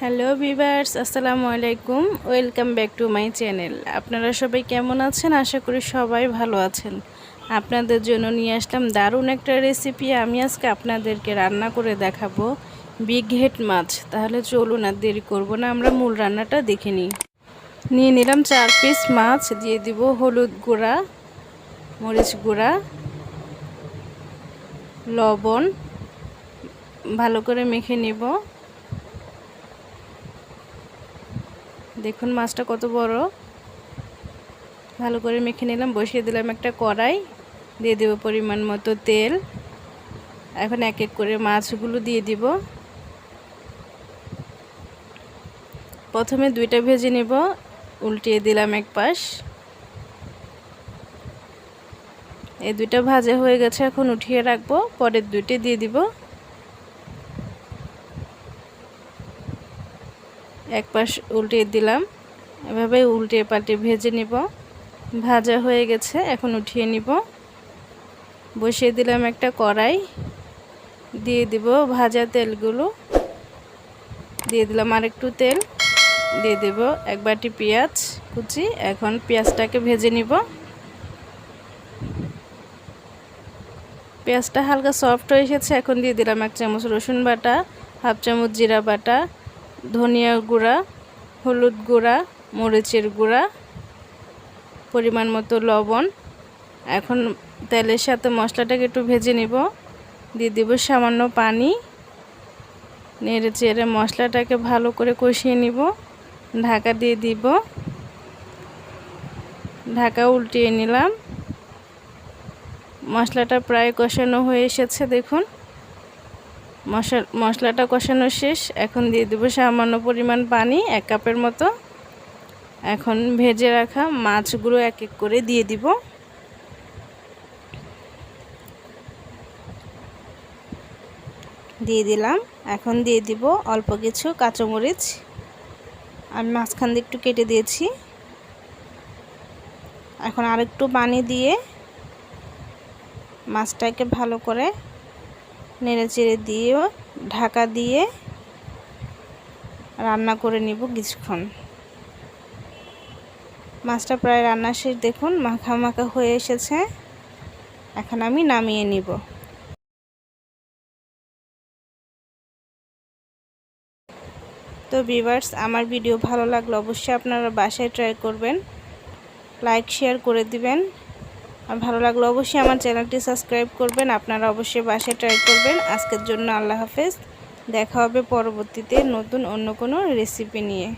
Hello viewers আসসালামু আলাইকুম। Welcome back to my channel. আপনারা সবাই কেমন আছেন? আশা করি সবাই ভালো আছেন। আপনাদের জন্য নিয়ে আসলাম দারুণ একটা রেসিপি আমি আজকে আপনাদেরকে রান্না করে দেখাবো বিগ হেড মাছ। তাহলে চলুন আর দেরি করব না, আমরা মূল রান্নাটা দেখে নিই। নিয়ে নিলাম চার পিস মাছ, দিয়ে দিব হলুদ গুঁড়া, মরিচ গুঁড়া, লবণ, ভালো করে মেখে নিব। দেখুন মাছটা কত বড়। ভালো করে মেখে নিলাম, বসিয়ে দিলাম একটা কড়াই, দিয়ে দেব পরিমাণ মতো তেল। এখন এক এক করে মাছগুলো দিয়ে দিব। প্রথমে দুইটা ভেজে নিব, উল্টিয়ে দিলাম এক পাশ। এই দুইটা ভাজা হয়ে গেছে, এখন উঠিয়ে রাখব, পরের দুইটি দিয়ে দিব। এক পাশ উল্টে দিলাম। এভাবে উল্টে পাল্টে ভেজে নিব। ভাজা হয়ে গেছে, এখন উঠিয়ে নিব। বসিয়ে দিলাম একটা কড়াই। দিয়ে দিব ভাজা তেলগুলো। দিয়ে দিলাম আরেকটু তেল। দিয়ে দেব এক বাটি পেঁয়াজ কুচি। এখন পেঁয়াজটাকে ভেজে নিব। পেঁয়াজটা হালকা সফট হয়ে এসেছে, এখন দিয়ে দিলাম এক চামচ রসুন বাটা, হাফ চামচ জিরা বাটা ধনিয়া গুঁড়া, হলুদ গুঁড়া, মরিচের গুঁড়া, পরিমাণ মতো লবণ। এখন তেলের সাথে মশলাটাকে একটু ভেজে নিব। দিয়ে দিব সামান্য পানি। নেড়ে চেড়ে মশলাটাকে ভালো করে কষিয়ে নিব। ঢাকা দিয়ে দিব। ঢাকা উল্টিয়ে নিলাম। মশলাটা প্রায় কষানো হয়ে এসেছে, দেখুন। মশলা, মশলাটা কষানো শেষ। এখন দিয়ে দেবো সামান্য পরিমাণ পানি, এক কাপের মতো। এখন ভেজে রাখা মাছগুলো এক এক করে দিয়ে দিব। দিয়ে দিলাম। এখন দিয়ে দিব অল্প কিছু কাঁচামরিচ। আর মাঝখান দিয়ে একটু কেটে দিয়েছি। এখন আরেকটু পানি দিয়ে মাছটাকে ভালো করে নেড়ে চেড়ে দিয়ে, ঢাকা দিয়ে রান্না করে নিব কিছুক্ষণ। মাছটা প্রায় রান্না শেষ। দেখুন, মাখা মাখা হয়ে এসেছে। এখন আমি নামিয়ে নিব। তো ভিভার্স আমার ভিডিও ভালো লাগলে অবশ্যই আপনারা বাসায় ট্রাই করবেন। লাইক, শেয়ার করে দিবেন। আর ভালো লাগলে অবশ্যই আমার চ্যানেলটি সাবস্ক্রাইব করবেন। আপনারা অবশ্যই বাসায় ট্রাই করবেন। আজকের জন্য আল্লাহ হাফেজ। দেখা হবে পরবর্তীতে নতুন অন্য কোনো রেসিপি নিয়ে।